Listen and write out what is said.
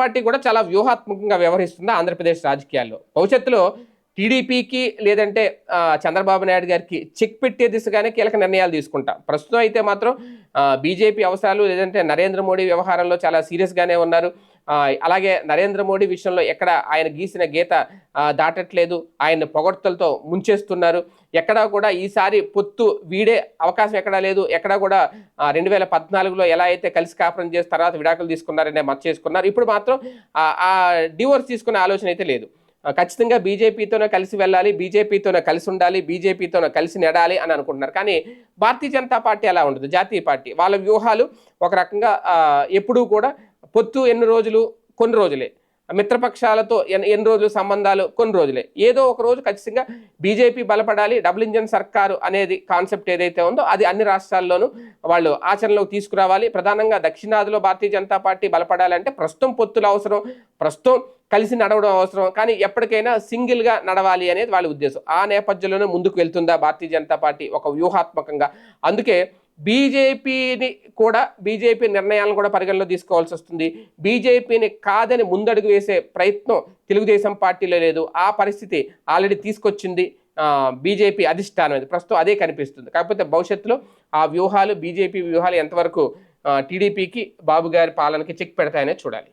Party కూడా చాలా వ్యూహాత్మకంగా వ్యవహరిస్తుంది ఆంధ్రప్రదేశ్ రాజకీయాల్లో? భవిష్యత్తులో టీడీపీకి లేదంటే చంద్రబాబు నాయుడు గారికి చెక్ పెట్టే దిశగానే కీలక నిర్ణయాలు తీసుకుంటాం. ప్రస్తుతం అయితే మాత్రం బీజేపీ అవసరాలు లేదంటే నరేంద్ర మోడీ వ్యవహారంలో చాలా సీరియస్గానే ఉన్నారు. అలాగే నరేంద్ర మోడీ విషయంలో ఎక్కడ ఆయన గీసిన గీత దాటట్లేదు. ఆయన పొగడ్తలతో ముంచేస్తున్నారు. ఎక్కడా కూడా ఈసారి పొత్తు వీడే అవకాశం ఎక్కడా లేదు. ఎక్కడా కూడా రెండు వేల పద్నాలుగులో ఎలా అయితే కలిసి కాపురం చేసి తర్వాత విడాకులు తీసుకున్నారనే మచ్చ చేసుకున్నారు ఇప్పుడు మాత్రం ఆ- డివోర్స్ తీసుకునే ఆలోచన అయితే లేదు. ఖచ్చితంగా బీజేపీతోనే కలిసి వెళ్ళాలి బీజేపీతోనే కలిసి ఉండాలి బీజేపీతోనే కలిసి నెడాలి అని అనుకుంటున్నారు. కానీ భారతీయ జనతా పార్టీ అలా ఉండదు. జాతీయ పార్టీ వాళ్ళ వ్యూహాలు ఒక రకంగా ఎప్పుడూ కూడా పొత్తు ఎన్ని రోజులు? కొన్ని రోజులే. మిత్రపక్షాలతో ఎన్ని ఎన్ని రోజులు సంబంధాలు? కొన్ని రోజులే. ఏదో ఒక రోజు ఖచ్చితంగా బీజేపీ బలపడాలి డబుల్ ఇంజన్ సర్కారు అనేది కాన్సెప్ట్ ఏదైతే ఉందో అది అన్ని రాష్ట్రాల్లోనూ వాళ్ళు ఆచరణలోకి తీసుకురావాలి. ప్రధానంగా దక్షిణాదిలో భారతీయ జనతా పార్టీ బలపడాలంటే ప్రస్తుతం పొత్తులు అవసరం ప్రస్తుతం కలిసి నడవడం అవసరం. కానీ ఎప్పటికైనా సింగిల్గా నడవాలి అనేది వాళ్ళ ఉద్దేశం. ఆ నేపథ్యంలోనే ముందుకు వెళ్తుందా భారతీయ జనతా పార్టీ ఒక వ్యూహాత్మకంగా? అందుకే బీజేపీని కూడా బీజేపీ నిర్ణయాలను కూడా పరిగణలో తీసుకోవాల్సి వస్తుంది. బీజేపీని కాదని ముందడుగు వేసే ప్రయత్నం తెలుగుదేశం పార్టీలో లేదు. ఆ పరిస్థితి ఆల్రెడీ తీసుకొచ్చింది బీజేపీ అధిష్టానం అది ప్రస్తుతం అదే కనిపిస్తుంది. కాకపోతే భవిష్యత్తులో ఆ వ్యూహాలు బీజేపీ వ్యూహాలు ఎంతవరకు టీడీపీకి బాబు గారి పాలనకి చెక్ పెడతాయనే చూడాలి.